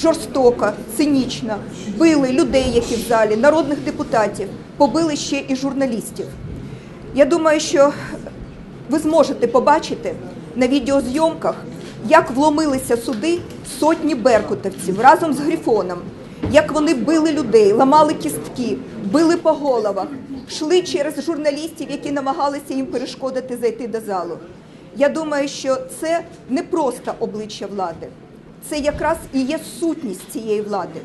жорстоко, цинічно били людей, які в залі, народних депутатів, побили ще і журналістів. Я думаю, що ви зможете побачити на відеозйомках, як вломилися суди сотні беркутовців разом з Грифоном, як вони били людей, ламали кістки, били по головах, йшли через журналістів, які намагалися їм перешкодити зайти до залу. Я думаю, що це не просто обличчя влади, це якраз і є сутність цієї влади,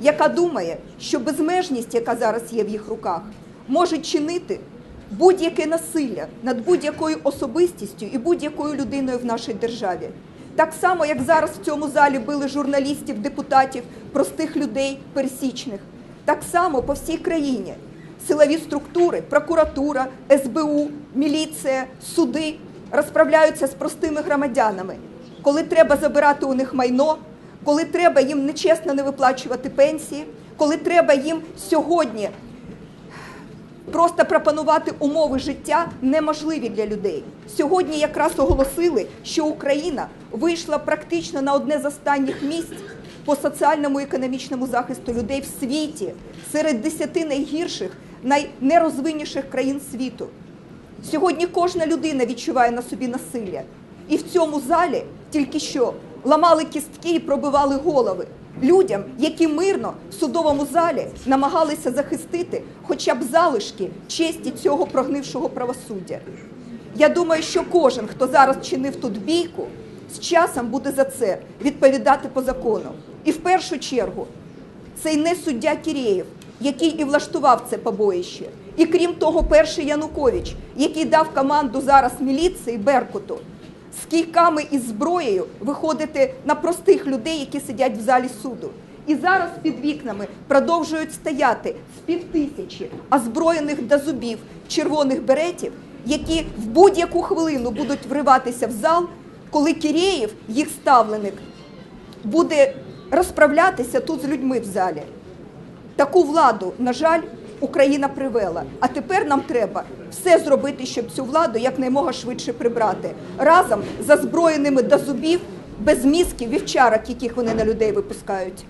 яка думає, що безмежність, яка зараз є в їх руках, може чинити будь-яке насилля над будь-якою особистістю і будь-якою людиною в нашій державі. Так само, як зараз в цьому залі били журналістів, депутатів, простих людей, пересічних. Так само по всій країні силові структури, прокуратура, СБУ, міліція, суди розправляються з простими громадянами, коли треба забирати у них майно, коли треба їм нечесно не виплачувати пенсії, коли треба їм сьогодні просто пропонувати умови життя неможливі для людей. Сьогодні якраз оголосили, що Україна вийшла практично на одне з останніх місць по соціальному і економічному захисту людей в світі серед десяти найгірших, найнерозвинніших країн світу. Сьогодні кожна людина відчуває на собі насилля. І в цьому залі тільки що ламали кістки і пробивали голови людям, які мирно в судовому залі намагалися захистити хоча б залишки честі цього прогнившого правосуддя. Я думаю, що кожен, хто зараз чинив тут бійку, з часом буде за це відповідати по закону. І в першу чергу цей не суддя Кірєєв, який і влаштував це побоїще. І крім того, перший Янукович, який дав команду зараз міліції Беркуту з кійками і зброєю виходити на простих людей, які сидять в залі суду. І зараз під вікнами продовжують стояти з півтисячі озброєних до зубів червоних беретів, які в будь-яку хвилину будуть вриватися в зал, коли Кірєєв, їх ставленик, буде розправлятися тут з людьми в залі. Таку владу, на жаль, Україна привела. А тепер нам треба все зробити, щоб цю владу якнаймога швидше прибрати разом з озброєними до зубів, без мізків, вівчарок, яких вони на людей випускають.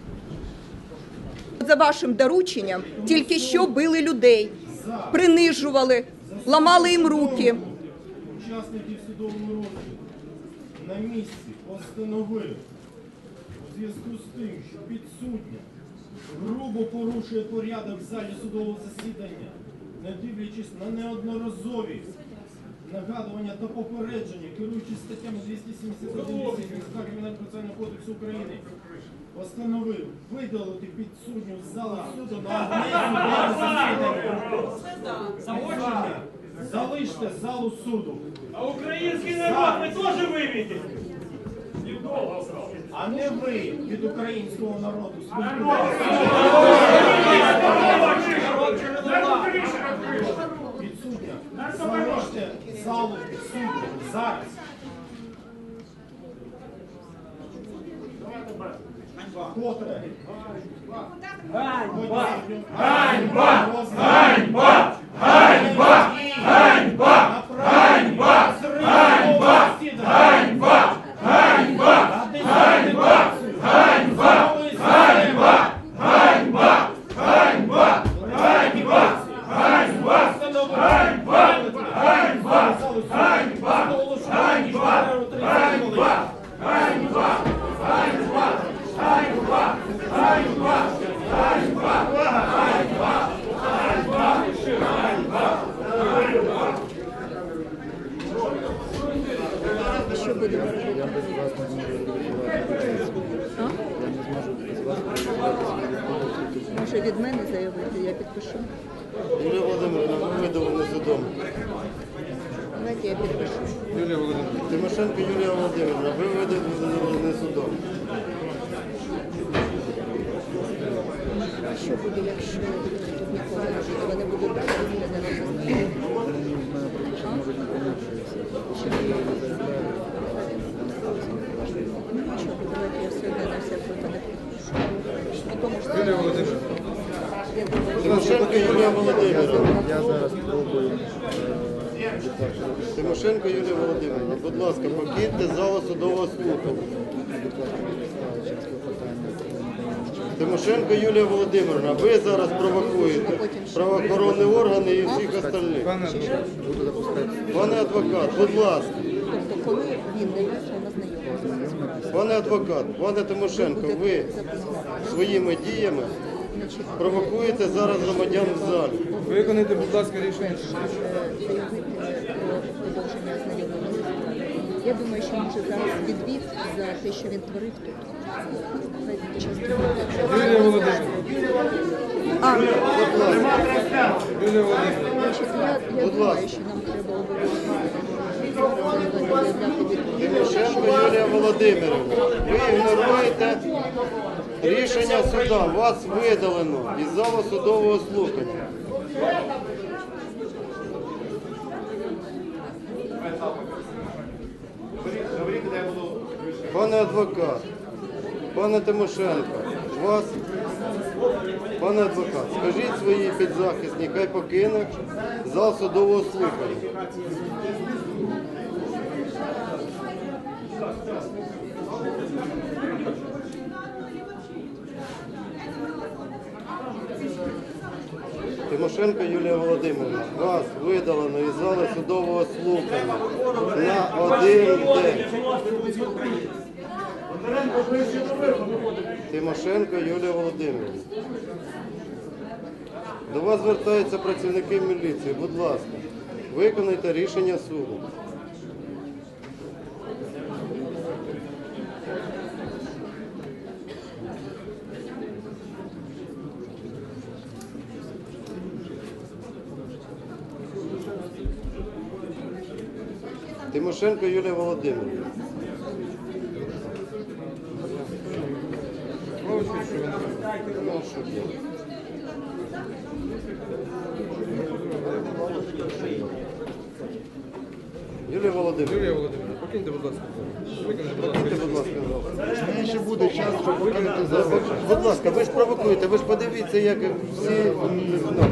За вашим дорученням тільки що били людей, принижували, ламали їм руки. Учасників судового розгляду на місці постановив у зв'язку з тим, що підсудня грубо порушує порядок в залі судового засідання, не дивлячись на неодноразові нагадування та попередження, керуючись статтями 271 Кримінального процесуального кодексу України, постановив видалити підсудню з зали суду на одне судове засідання. Залиште залу суду. А український народ ви теж виведете? А не ви від українського народу. Підсудня, залиште залу суду зараз. Котре? Ганьба! Ганьба! Ганьба! Ганьба! Ганьба! Може від мене заявити, я підпишу. Юлія Володимирівна, ви видалені додому. Давайте я підпишу. Юлія Володимирівна. Тимошенко Юлія Володимирівна, ви видалені судом. А що буде, якщо тут нікого не буде? Вони будуть далі розглядати? Нічого, давайте я все одно на всяк випадок підпишу. Тому що Юлія Володимирівна, я думаю, Тимошенко Юлія Володимирівна. я зараз спробую. Тимошенко Юлія Володимирівна, будь ласка, покиньте залу судового клопотання Тимошенко Юлія Володимирівна, ви зараз провокуєте правоохоронні органи і всіх остальних. Пане адвокат, будь ласка. Тобто, коли він Пане адвокат, пане Тимошенко, ви своїми діями провокуєте зараз громадян в залі. Виконайте, будь ласка, рішення. Я думаю, що може зараз відвід за те, що він творив тут. Юлія Володимирівна. Юлія Володимирівна. Я, думаю, ласка. що нам треба обов'язково. Тимошенко Юлія Володимирівна, ви ігноруєте рішення суда. Вас видалено із залу судового слухання. Пане адвокат, пане Тимошенко, вас, пане адвокат, скажіть своїй підзахисній, хай покине зал судового слухання. Тимошенко Юлія Володимирівна, вас видалено із зали судового слухання на один день. Тимошенко Юлія Володимирівна. До вас звертаються працівники міліції. Будь ласка, виконайте рішення суду. Тимошенко Юлія Володимирівна. Ну? Юлія Володимирівна, Юлія Володимирівна, покиньте, будь ласка. Виконайте, будь ласка. покиньте, будь ласка, зал. Ще буде час, щоб покинути зал. Будь ласка, ви ж провокуєте, ви ж подивіться, як всі.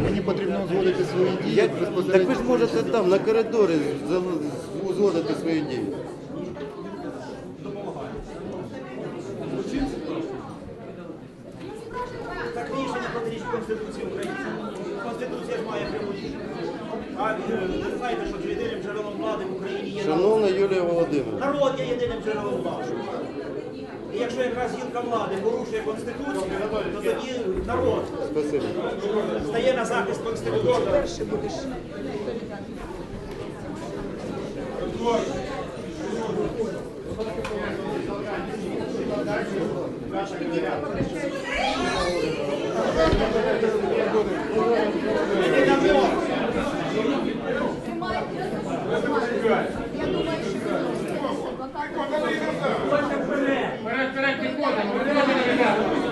Мені потрібно узгодити свої дії. Так ви ж можете там, на коридорі, за- узгодити свої дії. Так рішення протирічить Конституції України. Конституція ж має пряму дію. А е, ви знаєте, що єдиним джерелом влади в Україні є народ. Шановна Юлія Володимирівна, Народ є єдиним джерелом влади. І якщо якраз гілка влади порушує Конституцію, то тоді народ спасибі. стає на захист Конституції. Вперед, вперед, підходимо, виходимо. Ребята,